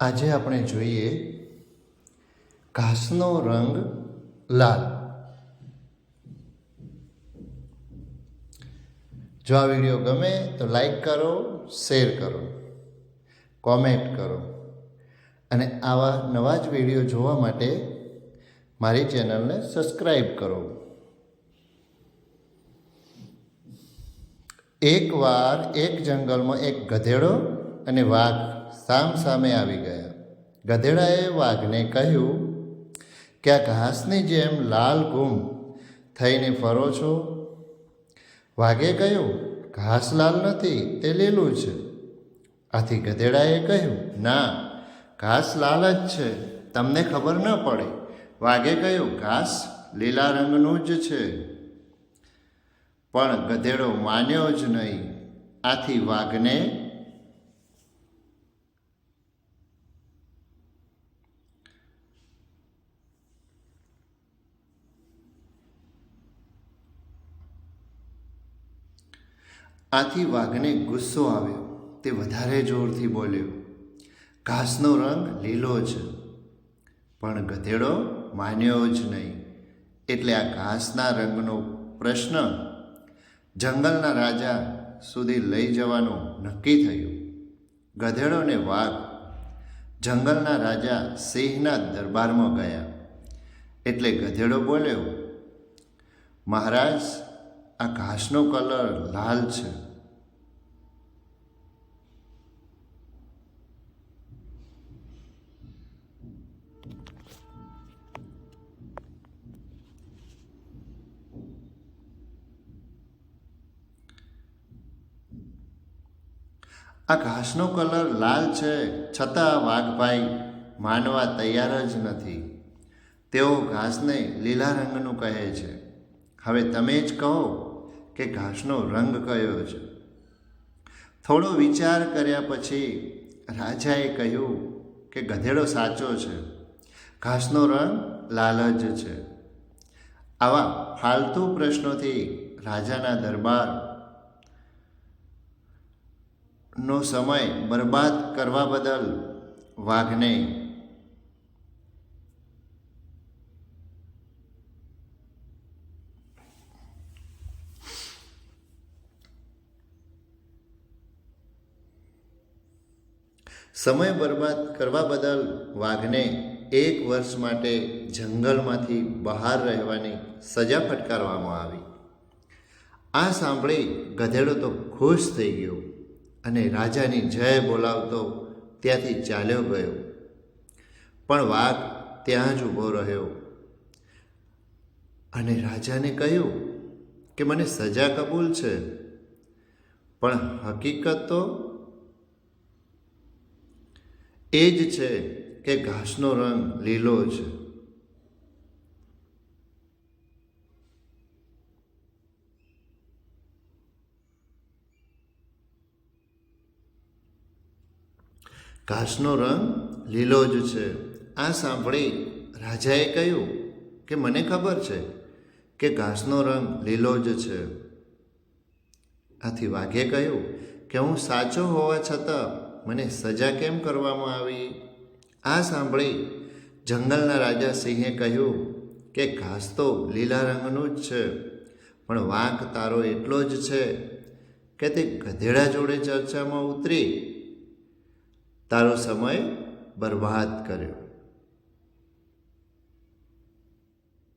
આજે આપણે જોઈએ ઘાસનો રંગ લાલ. જો આ વીડિયો ગમે તો લાઈક કરો શેર કરો કોમેન્ટ કરો. અને આવા નવા જ વીડિયો જોવા માટે મારી ચેનલને સબસ્ક્રાઈબ કરો. એકવાર એક જંગલમાં એક ગધેડો અને વાઘ સામ સામે આવી ગયા. ગધેડાએ વાઘને કહ્યું કે આ ઘાસની જેમ લાલ ગુમ થઈને ફરો છો? વાઘે કહ્યું, ઘાસ લાલ નથી, તે લીલું છે. આથી ગધેડાએ કહ્યું, ના, ઘાસ લાલ જ છે, તમને ખબર ન પડે. વાઘે કહ્યું, ઘાસ લીલા રંગનું જ છે. પણ ગધેડો માન્યો જ નહીં. આથી વાઘને આથી વાઘને ગુસ્સો આવ્યો. તે વધારે જોરથી બોલ્યો, ઘાસનો રંગ લીલો છે, પણ ગધેડો માન્યો જ નહીં. એટલે આ ઘાસના રંગનો પ્રશ્ન જંગલના રાજા સુધી લઈ જવાનું નક્કી થયું. ગધેડોને વાઘ જંગલના રાજા સિંહના દરબારમાં ગયા. એટલે ગધેડો બોલ્યો, મહારાજ આ ઘાસનો કલર લાલ છે. આ ઘાસનો કલર લાલ છે, છતાં વાઘભાઈ માનવા તૈયાર જ નથી. તેઓ ઘાસને લીલા રંગનું કહે છે. હવે તમે જ કહો કે ઘાસનો રંગ કયો છે? થોડો વિચાર કર્યા પછી રાજાએ કહ્યું કે ગધેડો સાચો છે. ઘાસનો રંગ લાલ જ છે. આવા ફાલતુ પ્રશ્નોથી રાજાના દરબાર નો સમય બરબાદ કરવા બદલ વાઘને સમય બરબાદ કરવા બદલ વાઘને એક વર્ષ માટે જંગલમાંથી બહાર રહેવાની સજા ફટકારવામાં આવી. આ સાંભળી ગધેડો તો ખુશ થઈ ગયો અને રાજાની જય બોલાવતો ત્યાંથી ચાલ્યો ગયો. પણ વાઘ ત્યાં જ ઊભો રહ્યો અને રાજાને કહ્યું કે મને સજા કબૂલ છે. પણ હકીકત તો એ જ છે કે ઘાસનો રંગ લીલો છે. ઘાસનો રંગ લીલો જ છે. આ સાંભળી રાજાએ કહ્યું કે મને ખબર છે કે ઘાસનો રંગ લીલો જ છે. આથી વાઘે કહ્યું કે હું સાચો હોવા છતાં મને સજા કેમ કરવામાં આવી? આ સાંભળી જંગલના રાજા સિંહે કહ્યું કે ઘાસ તો લીલા રંગનું જ છે, પણ વાંક તારો એટલો જ છે કે તે ગધેડા જોડે ચર્ચામાં ઉતરી. તારો સમય બરબાદ કર્યો.